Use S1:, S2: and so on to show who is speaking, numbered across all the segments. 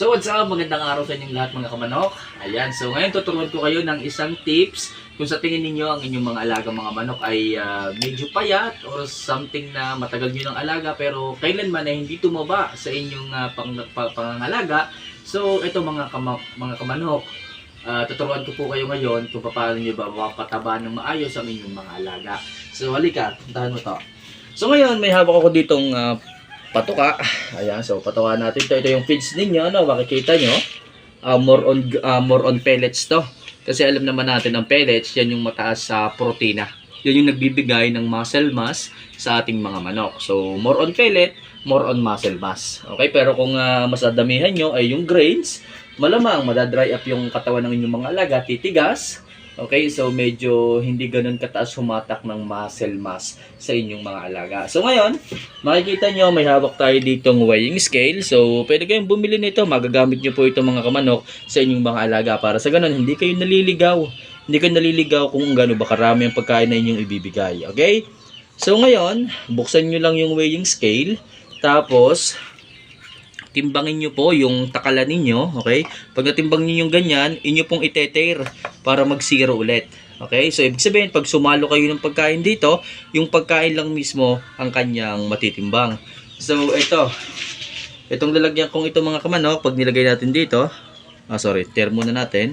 S1: So what's up? Magandang araw sa inyong lahat mga kamanok. Ayan, so ngayon tuturuan ko kayo ng isang tips kung sa tingin ninyo ang inyong mga alaga mga manok ay ah, medyo payat or something na matagal nyo ng alaga pero kailanman ay hindi tumaba sa inyong ah, pang, pa- pangangalaga. So ito mga, kama, mga kamanok, ah, tuturuan ko po kayo ngayon kung paano nyo ba mapataba ng maayos ang inyong mga alaga. So halika, puntahan mo to. So ngayon may hawak ako ditong ah, patuka. Ayan, so patuka natin to. Ito yung feeds ninyo, no? Makikita nyo. Ah, more on ah, more on pellets to. Kasi alam naman natin ang pellets, yan yung mataas sa protina. Yan yung nagbibigay ng muscle mass sa ating mga manok. So, more on pellet, more on muscle mass. Okay, pero kung ah, mas nyo ay yung grains, malamang madadry up yung katawan ng inyong mga alaga, titigas. Okay, so medyo hindi ganun kataas humatak ng muscle mass sa inyong mga alaga. So ngayon, makikita nyo may hawak tayo ditong weighing scale. So pwede kayong bumili nito, magagamit nyo po ito mga kamanok sa inyong mga alaga para sa ganun hindi kayo naliligaw. Hindi kayo naliligaw kung gaano ba karami ang pagkain na inyong ibibigay. Okay? So ngayon, buksan nyo lang yung weighing scale. Tapos, timbangin nyo po yung takalan ninyo, okay? Pag natimbang nyo yung ganyan, inyo pong iteter para mag-zero ulit. Okay? So, ibig sabihin, pag sumalo kayo ng pagkain dito, yung pagkain lang mismo ang kanyang matitimbang. So, ito. Itong lalagyan kong ito mga kamanok, pag nilagay natin dito, ah, sorry, termo na natin.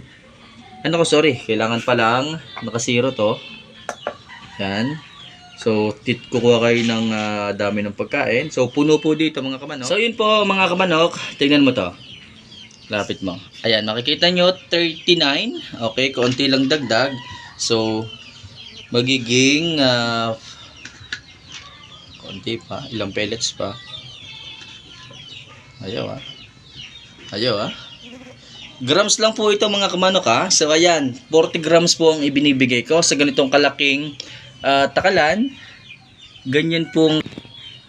S1: Ano ko, sorry, kailangan pa lang naka-zero to. Yan. So, tit kukuha kayo ng ah, dami ng pagkain. So, puno po dito mga kamanok. So, yun po mga kamanok. Tingnan mo to. Lapit mo. Ayan, makikita nyo, 39. Okay, konti lang dagdag. So, magiging ah, konti pa. Ilang pellets pa. Ayaw ah. Ayaw ah. Grams lang po ito mga kamanok ha. So ayan, 40 grams po ang ibinibigay ko sa ganitong kalaking ah, takalan. Ganyan pong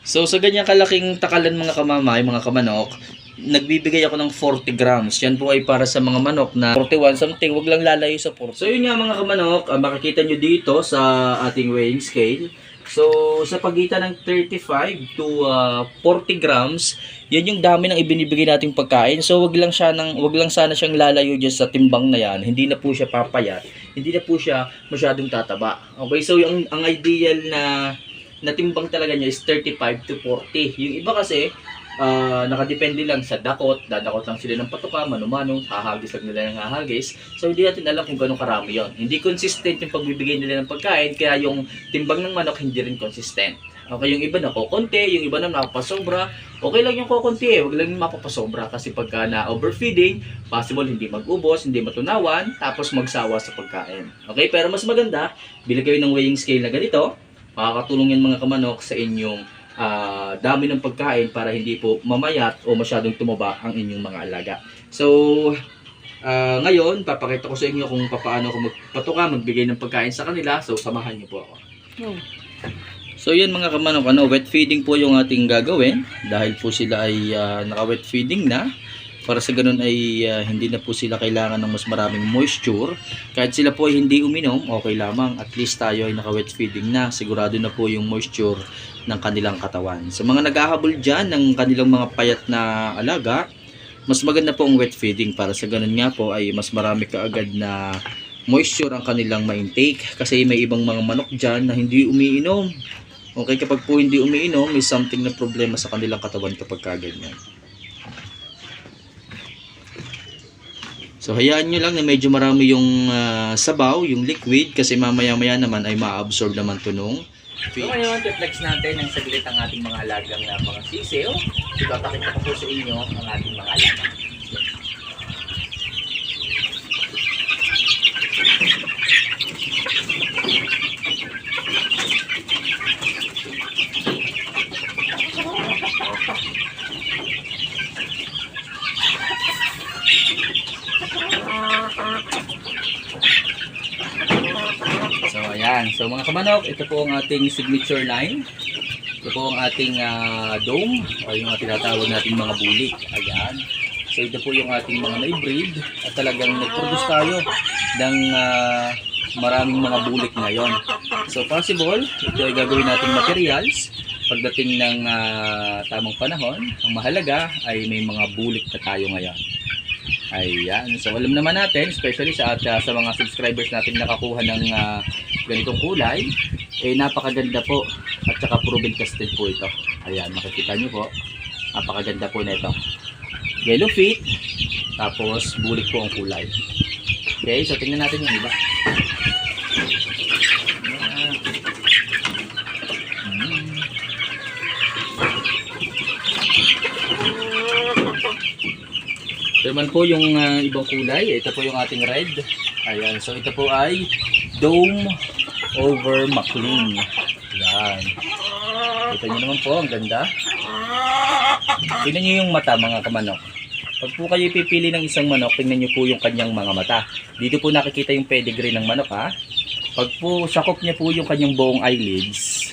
S1: So sa ganyang kalaking takalan mga kamamay, mga kamanok, nagbibigay ako ng 40 grams. Yan po ay para sa mga manok na 41 something, wag lang lalayo sa 40. So yun nga mga kamanok, ah, makikita nyo dito sa ating weighing scale. So sa pagitan ng 35 to ah, 40 grams, yan yung dami ng ibinibigay nating pagkain. So wag lang siya ng wag lang sana siyang lalayo diyan sa timbang na yan. Hindi na po siya papayat. Hindi na po siya masyadong tataba. Okay, so yung ang ideal na na timbang talaga niya is 35 to 40. Yung iba kasi ah, nakadepende lang sa dakot, dadakot lang sila ng patuka, manumano, hahagis lang nila ng hahagis. So hindi natin alam kung gano'ng karami yon. Hindi consistent yung pagbibigay nila ng pagkain, kaya yung timbang ng manok hindi rin consistent. Okay, yung iba na kokonti, yung iba na napapasobra. Okay lang yung kokonti eh, wag lang yung mapapasobra kasi pagka na overfeeding, possible hindi mag-ubos, hindi matunawan, tapos magsawa sa pagkain. Okay, pero mas maganda, bili kayo ng weighing scale na ganito, makakatulong yan mga kamanok sa inyong ah, dami ng pagkain para hindi po mamayat o masyadong tumaba ang inyong mga alaga. So, ah, ngayon, papakita ko sa inyo kung paano ako magpatuka, magbigay ng pagkain sa kanila. So, samahan niyo po ako. So yan mga kamanok, ano, wet feeding po yung ating gagawin dahil po sila ay ah, naka-wet feeding na. Para sa ganun ay ah, hindi na po sila kailangan ng mas maraming moisture. Kahit sila po ay hindi uminom, okay lamang. At least tayo ay naka-wet feeding na. Sigurado na po yung moisture ng kanilang katawan. Sa mga naghahabol dyan ng kanilang mga payat na alaga, mas maganda po ang wet feeding para sa ganun nga po ay mas marami kaagad na moisture ang kanilang ma-intake kasi may ibang mga manok dyan na hindi umiinom Okay, kapag po hindi umiinom, may something na problema sa kanilang katawan kapag kaganyan. So, hayaan nyo lang na medyo marami yung ah, sabaw, yung liquid, kasi mamaya-maya naman ay ma-absorb naman to nung
S2: So ngayon, flex natin ng saglit ang ating mga alagang na mga sisiw. Ipapakita ko po sa inyo ang ating mga alaga.
S1: So, ayan. Mga kamanok, ito po ang ating signature line. Ito po ang ating ah, dome, o yung tinatawag nating mga bulik. Ayan. So, ito po yung ating mga na-breed at talagang nag-produce tayo ng ah, maraming mga bulik ngayon. So, possible, ito ay gagawin nating materials pagdating ng ah, tamang panahon, ang mahalaga ay may mga bulik na tayo ngayon. Ayan. So alam naman natin, especially sa at ah, sa mga subscribers natin nakakuha ng ah, ganitong kulay, eh napakaganda po at saka proven tested po ito. Ayan, makikita nyo po. Napakaganda po nito. Yellow feet, tapos bulik po ang kulay. Okay, so tingnan natin yung iba. Ito naman po yung ah, ibang kulay. Ito po yung ating red. Ayan. So ito po ay Dome over McLean. Ayan. Kita nyo naman po. Ang ganda. Tingnan nyo yung mata mga kamanok. Pag po kayo pipili ng isang manok, tingnan nyo po yung kanyang mga mata. Dito po nakikita yung pedigree ng manok ha. Pag po sakop niya po yung kanyang buong eyelids,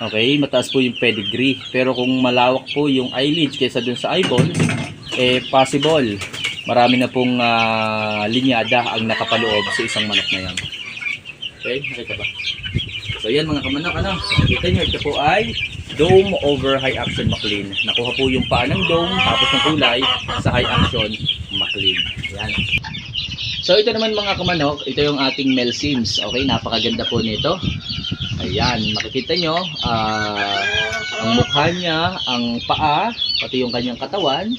S1: okay, mataas po yung pedigree. Pero kung malawak po yung eyelids kaysa dun sa eyeballs, eh possible. Marami na pong ah, linyada ang nakapaloob sa isang manok na yan. Okay, nakita ba? So yan mga kamanok, ano? Kita nyo, ito po ay Dome over High Action McLean. Nakuha po yung paa ng dome, tapos ng kulay sa High Action McLean. Yan. So ito naman mga kamanok, ito yung ating Mel Sims. Okay, napakaganda po nito. Ayan, makikita nyo, ah, ang mukha niya, ang paa, pati yung kanyang katawan,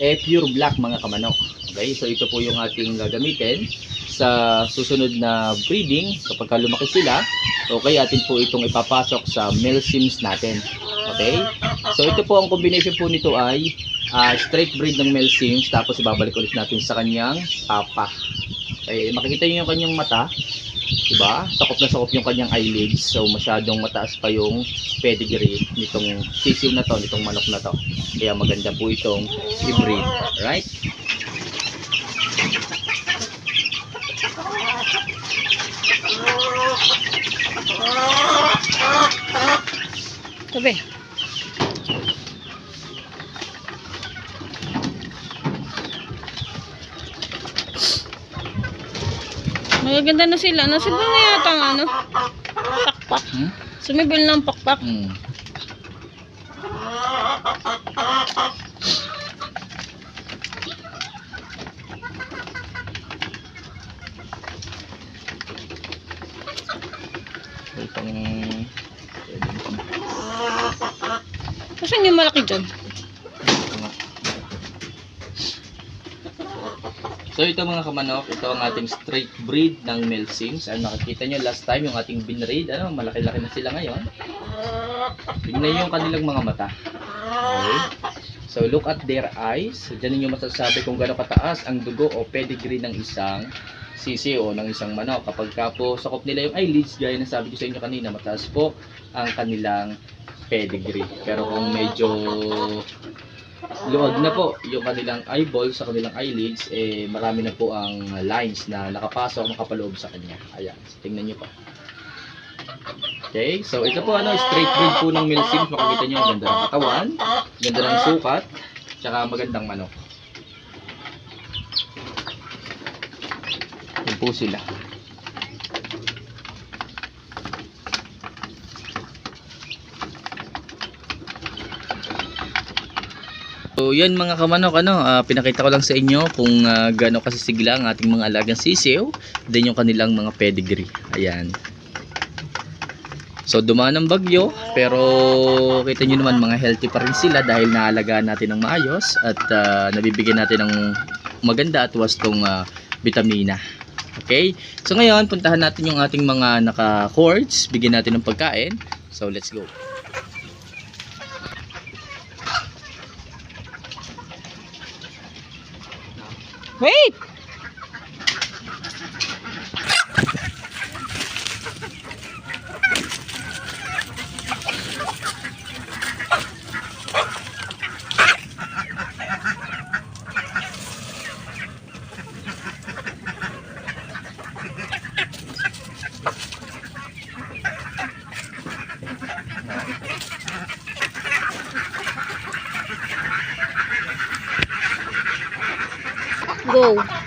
S1: eh pure black mga kamanok. Okay, so ito po yung ating gagamitin sa susunod na breeding kapag ka lumaki sila. Okay, atin po itong ipapasok sa male sims natin. Okay? So ito po ang combination po nito ay ah, straight breed ng male sims tapos ibabalik ulit natin sa kanyang papa. Okay, makikita niyo yung kanyang mata. Diba? Sakop na sakop yung kanyang eyelids. So masyadong mataas pa yung pedigree nitong sisiw na to, nitong manok na to. Kaya maganda po itong i-breed. Alright?
S3: Tabi. Magaganda na sila. Nasibol na yata ang ano. Pakpak.
S4: Hmm?
S3: Sumibol ng pakpak.
S4: Hmm. Itong
S3: Kasi yung malaki dyan.
S4: So ito mga kamanok, ito ang ating straight breed ng male sims. Ano nakikita nyo last time yung ating binread, ano, malaki-laki na sila ngayon. Tingnan yung kanilang mga mata. Okay. So look at their eyes. Diyan ninyo masasabi kung gaano kataas ang dugo o pedigree ng isang sisi o ng isang manok. Kapag ka po sakop nila yung eyelids, gaya na sabi ko sa inyo kanina, mataas po ang kanilang pedigree. Pero kung medyo luwag na po yung kanilang eyeball sa kanilang eyelids, eh marami na po ang lines na nakapasok, nakapaloob sa kanya. Ayan, tingnan nyo pa. Okay, so ito po ano, straight breed po ng male sims. Makikita nyo, ganda ng katawan, ganda ng sukat, tsaka magandang manok. Yun po sila. So yan mga kamanok, ano, ah, pinakita ko lang sa inyo kung uh, gaano kasisigla ang ating mga alagang sisiw, then yung kanilang mga pedigree. Ayan. So dumaan ang bagyo, pero kita nyo naman mga healthy pa rin sila dahil naalagaan natin ng maayos at ah, nabibigyan natin ng maganda at wastong ah, vitamina. Okay? So ngayon, puntahan natin yung ating mga naka-cords, bigyan natin ng pagkain. So let's go.
S3: Wait! Go.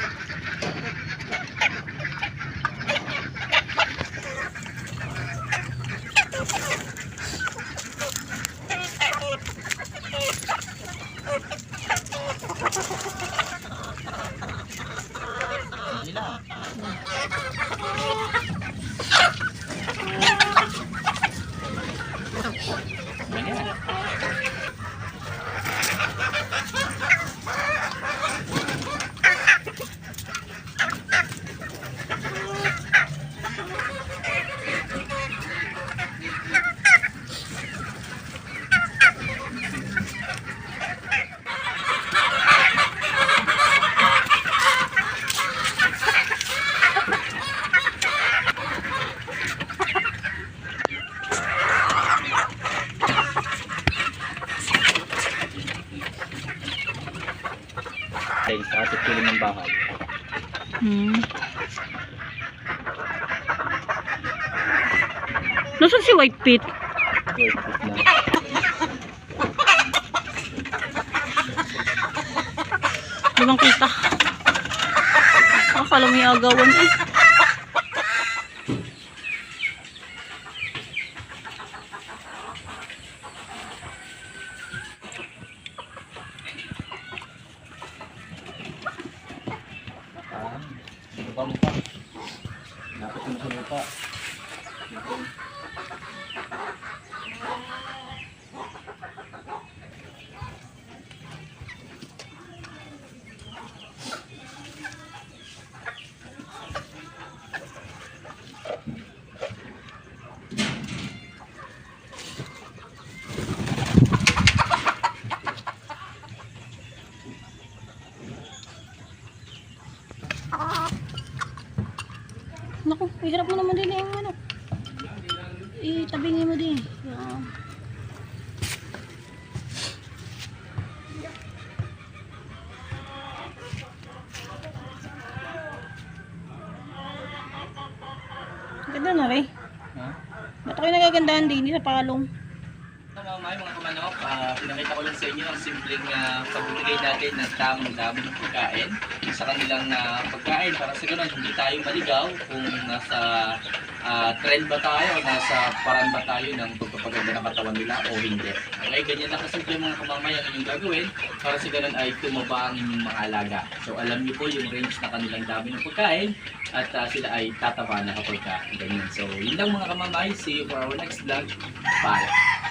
S2: Ay, sa ating piling ng bahay.
S3: Hmm. Nasaan si White Pit?
S2: Wait, wait lang.
S3: Walang kita. Akala yung agawan eh.
S2: Ah, mukha mukha. Dapat mo sa lupa.
S3: Naku, ihirap mo naman din yung ano. Itabingin Yan. Ganda na rin.
S2: Ha?
S3: Ba't ako yung nagagandahan din sa palong?
S1: Mga mga mga kamanok, ah, pinakita ko lang sa inyo ang simpleng uh, pagbibigay natin ng tamang dami ng pagkain sa kanilang ah, pagkain para sa ganun hindi tayo maligaw kung nasa ah, trend ba tayo o nasa paraan ba tayo ng pagpapaganda ng katawan nila o hindi. Okay, ganyan lang kasimple mga kamamayan ang inyong gagawin para sa ganun ay tumaba ang inyong mga alaga. So alam niyo po yung range na kanilang dami ng pagkain at ah, sila ay tataba na kapag ka ganyan. So yun lang mga kamamay. See you for our next vlog. Bye!